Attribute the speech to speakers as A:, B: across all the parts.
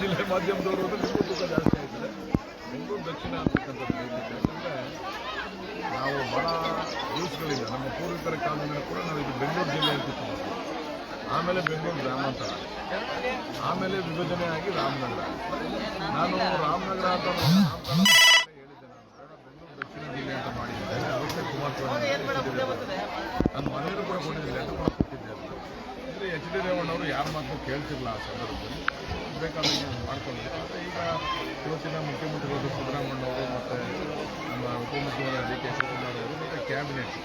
A: ಜಿಲ್ಲೆ ಮಾಧ್ಯಮದವರು ಹೋದ್ರೆ ನಿಮಗೂ ತೂಕ ಜಾಸ್ತಿ ಆಗ್ತದೆ ಬೆಂಗಳೂರು ದಕ್ಷಿಣ ಅಂತಕ್ಕಂಥದ್ದು ಯಾಕಂದರೆ ನಾವು ಬಹಳ ದಿವಸಗಳಿಂದ, ನಮ್ಮ ಪೂರ್ವಿಕರ ಕಾಲದಿಂದ ಕೂಡ ನಾವು ಇದು ಬೆಂಗಳೂರು ಜಿಲ್ಲೆ ಅಂತ. ಆಮೇಲೆ ಬೆಂಗಳೂರು ಗ್ರಾಮಾಂತರ ಆಮೇಲೆ ವಿಭಜನೆ ಆಗಿ ರಾಮನಗರ ನಾನು ರಾಮನಗರ ಅಂತ ನಾನು ನಾಮಕರಣ ಹೇಳಿದ್ದೆ ನಾನು ಬೇಡ ಬೆಂಗಳೂರು ದಕ್ಷಿಣ ಜಿಲ್ಲೆ ಅಂತ ಮಾಡಿದ್ದೆ ಅವಶ್ಯ ಕುಮಾರಸ್ವಾಮಿ ನನ್ನ ಮನೆಯವರು ಕೂಡ ಕೊಟ್ಟಿದ್ದೆ ಲೆಟರ್ ಕೂಡ ಕೊಟ್ಟಿದ್ದೆ ಅಂದರೆ ರೇವಣ್ಣವರು ಯಾರ ಮಾತು ಕೇಳ್ತಿರಲಿಲ್ಲ ಆ ಸಂದರ್ಭದಲ್ಲಿ. ಬೇಕಾದಾಗ ಮಾಡ್ಕೊಂಡಿದ್ದೆ ಆದರೆ ಈಗ ಇವತ್ತಿನ ಮುಖ್ಯಮಂತ್ರಿಗಳು ಸಿದ್ದರಾಮಣ್ಣವರು ಮತ್ತು ನಮ್ಮ ಉಪಮುಖ್ಯಮಂತ್ರಿ ಡಿ ಕೆ ಶಿವಕುಮಾರ್ ಅವರು ಮತ್ತು ಕ್ಯಾಬಿನೆಟ್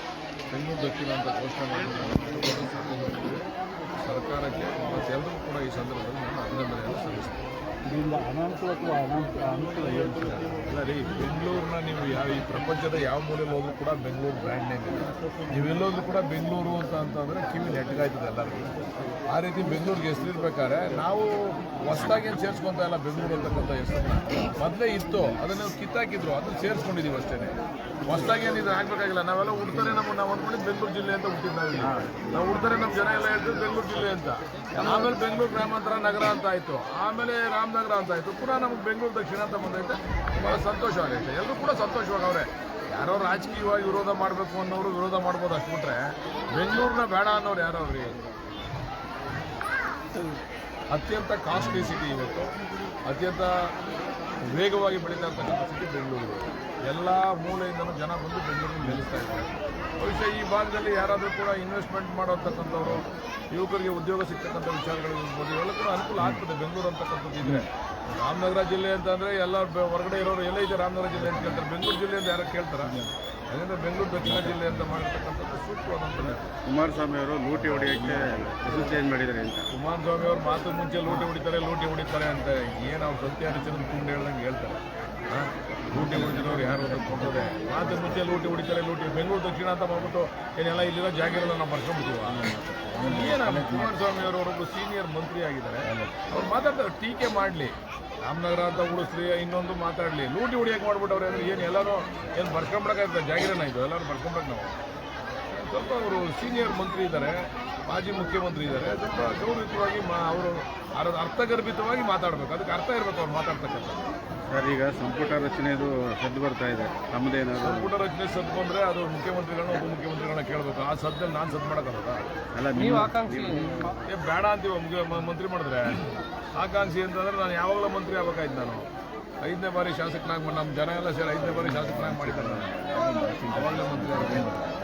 A: ಬೆಂಗಳೂರು ದಕ್ಷಿಣ ಅಂತ ಘೋಷಣೆ ಮಾಡಿದ್ದಾರೆ. ಸರ್ಕಾರಕ್ಕೆ ಮತ್ತೆಲ್ಲರೂ ಕೂಡ ಈ ಸಂದರ್ಭದಲ್ಲಿ ನಾನು ಅಭಿನಂದನೆಯನ್ನು ಸಲ್ಲಿಸ್ತೇನೆ.
B: ಇದರಿಂದ ಅನಾನುಕೂಲ ಅಥವಾ ಅನಾನುಕೂಲ ಅನುಕೂಲ
A: ರೀ ಬೆಂಗಳೂರನ್ನ ನೀವು ಯಾವ ಈ ಪ್ರಪಂಚದ ಯಾವ ಮೂಲೆಯಲ್ಲಿ ಹೋದ್ರೂ ಕೂಡ ಬೆಂಗಳೂರು ಬ್ರ್ಯಾಂಡ್ ನೇಮ್ ಇದೆ. ನೀವೆಲ್ಲೋದ್ರೂ ಕೂಡ ಬೆಂಗಳೂರು ಅಂತ ಅಂತಂದರೆ ಕಿವಿ ನೆಟ್ಟಗಾಯ್ತದೆ ಎಲ್ಲರಿಗೂ. ಆ ರೀತಿ ಬೆಂಗಳೂರಿಗೆ ಹೆಸರಿರ್ಬೇಕಾದ್ರೆ ನಾವು ಹೊಸದಾಗಿ ಏನು ಸೇರಿಸ್ಕೊಂತ ಇಲ್ಲ ಬೆಂಗಳೂರು ಅಂತಕ್ಕಂಥ ಹೆಸರನ್ನ. ಮೊದಲೇ ಇತ್ತು, ಅದನ್ನು ಕಿತ್ತಾಕಿದ್ರು, ಅದನ್ನು ಸೇರಿಸ್ಕೊಂಡಿದ್ದೀವಿ ಅಷ್ಟೇ ಹೊಸದಾಗಿ ಏನು ಇದು ಹಾಕಬೇಕಾಗಿಲ್ಲ ನಾವೆಲ್ಲ ಉಡ್ತಾರೆ ನಮ್ಮ ನಾವು ಅಂದ್ಕೊಂಡಿದ್ದು ಬೆಂಗಳೂರು ಜಿಲ್ಲೆ ಅಂತ ಹುಟ್ಟಿದ್ದಾವೆ ನಾವು ಉಡ್ತಾರೆ ನಾವು ನಮ್ಮ ಜನ ಎಲ್ಲ ಹೇಳ್ತೀವಿ ಬೆಂಗಳೂರು ಜಿಲ್ಲೆ ಅಂತ. ಆಮೇಲೆ ಬೆಂಗಳೂರು ಗ್ರಾಮಾಂತರ ನಗರ ಅಂತ ಆಯಿತು. ಆಮೇಲೆ ರಾಮನಗರ ಅಂತ ಆಯಿತು. ಪುನಃ ನಮಗೆ ಬೆಂಗಳೂರು ದಕ್ಷಿಣ ಅಂತ ಬಂದೈತೆ. ಭಾಳ ಸಂತೋಷವಾಗೈತೆ ಎಲ್ಲರೂ ಕೂಡ ಸಂತೋಷವಾಗವ್ರೆ. ಯಾರೋ ರಾಜಕೀಯವಾಗಿ ವಿರೋಧ ಮಾಡಬೇಕು ಅನ್ನೋರು ವಿರೋಧ ಮಾಡ್ಬೋದು ಅಷ್ಟು ಬಿಟ್ರೆ ಬೆಂಗಳೂರನ್ನ ಬೇಡ ಅನ್ನೋರು ಯಾರೋ ಅವ್ರಿ ಅತ್ಯಂತ ಕಾಸ್ಟ್ಲಿ ಸಿಟಿ ಇವತ್ತು. ಅತ್ಯಂತ ವೇಗವಾಗಿ ಬೆಳೀತಾ ಇರ್ತಕ್ಕಂಥ ಬೆಂಗಳೂರು. ಎಲ್ಲ ಮೂಲೆಯಿಂದಲೂ ಜನ ಬಂದು ಬೆಂಗಳೂರಿನ ನೆಲೆಸ್ತಾ ಇದ್ದಾರೆ. ಬಹುಶಃ ಈ ಭಾಗದಲ್ಲಿ ಯಾರಾದರೂ ಕೂಡ ಇನ್ವೆಸ್ಟ್ಮೆಂಟ್ ಮಾಡೋತಕ್ಕಂಥವ್ರು, ಯುವಕರಿಗೆ ಉದ್ಯೋಗ ಸಿಗ್ತಕ್ಕಂಥ ವಿಚಾರಗಳು ಇರ್ಬೋದು. ಇವೆಲ್ಲ ಕೂಡ ಅನುಕೂಲ ಆಗ್ತದೆ ಬೆಂಗಳೂರು ಅಂತಕ್ಕಂಥದ್ದು ಇದ್ರೆ. ರಾಮನಗರ ಜಿಲ್ಲೆ ಅಂತಂದರೆ ಎಲ್ಲ ಹೊರಗಡೆ ಇರೋರು ಎಲ್ಲ ಇದೆ ರಾಮನಗರ ಜಿಲ್ಲೆ ಅಂತ ಕೇಳ್ತಾರೆ. ಬೆಂಗಳೂರು ಜಿಲ್ಲೆ ಅಂತ ಯಾರು ಕೇಳ್ತಾರ? ಅದರಿಂದ ಬೆಂಗಳೂರು ದಕ್ಷಿಣ ಜಿಲ್ಲೆ ಅಂತ ಮಾಡಿರ್ತಕ್ಕಂಥದ್ದು ಸೂಕ್ತವಾದಂಥ
C: ಕುಮಾರಸ್ವಾಮಿ ಅವರು ಲೂಟಿ ಹೊಡೆಯೋಕ್ಕೆ ಹೆಸರು ಚೇಂಜ್ ಮಾಡಿದ್ದಾರೆ ಅಂತ
A: ಕುಮಾರಸ್ವಾಮಿ ಅವರು ಮಾತು ಮುಂಚೆ ಲೂಟಿ ಹೊಡಿತಾರೆ ಲೂಟಿ ಹೊಡಿತಾರೆ ಅಂತ ಏನು ಅವ್ರು ಸತ್ಯ ಕುಂಡ್ ಹೇಳ್ದಂಗೆ ಹೇಳ್ತಾರೆ? ಲೂಟಿ ಹೊಡಿದಿರೋರು ಯಾರು ಅಂತ ಕೊಡ್ತದೆ ಮಾತು ಮುಂಚೆ ಲೂಟಿ ಹೊಡಿತಾರೆ ಲೂಟಿ. ಬೆಂಗಳೂರು ದಕ್ಷಿಣ ಅಂತ ಬಂದ್ಬಿಟ್ಟು ಏನೆಲ್ಲ ಇಲ್ಲಿರೋ ಜಾಗಗಳನ್ನ ನಾವು ಬರ್ಕೊಂಡ್ಬಿಟ್ಟಿವ ಏನು ಕುಮಾರಸ್ವಾಮಿ ಅವರು ಒಬ್ಬರು ಸೀನಿಯರ್ ಮಂತ್ರಿ ಆಗಿದ್ದಾರೆ. ಅವ್ರು ಮಾತಾಡ್ತಾರೆ ಟೀಕೆ ಮಾಡಲಿ. ರಾಮನಗರ ಅಂತ ಉಳಿಸ್ಲಿ ಇನ್ನೊಂದು ಮಾತಾಡಲಿ. ಲೂಟಿ ಹೊಡಿಯೋಕೆ ಮಾಡ್ಬಿಟ್ಟವ್ರೆ ಅಂದ್ರೆ ಏನು ಎಲ್ಲರೂ ಏನು ಬರ್ಕೊಂಬಿಡಕ್ಕಾಗ್ತದೆ ಜಾಗಿರನ ಇದು ಎಲ್ಲರೂ ಬರ್ಕೊಂಬೇಕು ನಾವು. ಸ್ವಲ್ಪ ಅವರು ಸೀನಿಯರ್ ಮಂತ್ರಿ ಇದ್ದಾರೆ ಮಾಜಿ ಮುಖ್ಯಮಂತ್ರಿ ಇದ್ದಾರೆ. ಸ್ವಲ್ಪ ಗೌರವಿತವಾಗಿ ಮಾ ಅವರು ಅರ್- ಅರ್ಥಗರ್ಭಿತವಾಗಿ ಮಾತಾಡಬೇಕು. ಅದಕ್ಕೆ ಅರ್ಥ ಇರಬೇಕು ಅವ್ರು ಮಾತಾಡ್ತಕ್ಕಂಥದ್ದು
C: ಸರ್ ಈಗ ಸಂಪುಟ ರಚನೆದು ಸದ್ದು ಬರ್ತಾ ಇದೆ. ತಮ್ಮದೇನಾದ್ರು
A: ಸಂಪುಟ ರಚನೆ ಸದ್ದು ಬಂದರೆ ಅದು ಮುಖ್ಯಮಂತ್ರಿಗಳನ್ನ ಉಪಮುಖ್ಯಮಂತ್ರಿಗಳನ್ನ ಕೇಳಬೇಕು. ಆ ಸದ್ದಲ್ಲಿ ನಾನು ಸದ್ದು ಮಾಡೋಕ್ಕಾಗಲ್ಲ
C: ಅಲ್ಲ ನೀವು
A: ಏ ಬೇಡ ಅಂತೀವ ಮುಖ್ಯ ಮಂತ್ರಿ ಮಾಡಿದ್ರೆ. ಆಕಾಂಕ್ಷಿ ಅಂತಂದ್ರೆ ನಾನು ಯಾವಾಗಲೂ ಮಂತ್ರಿ ಆಗ್ಬೇಕಾಯ್ತು ನಾನು. ಐದನೇ ಬಾರಿ ಶಾಸಕನಾಗಿ ನಮ್ಮ ಜನ ಎಲ್ಲ ಸೇರಿ ಐದನೇ ಬಾರಿ ಶಾಸಕನಾಗಿ ಮಾಡಿದ್ದಾರೆ ನಾನು. ಅವಾಗಲೇ ಮಂತ್ರಿ ಆಗಬೇಕು.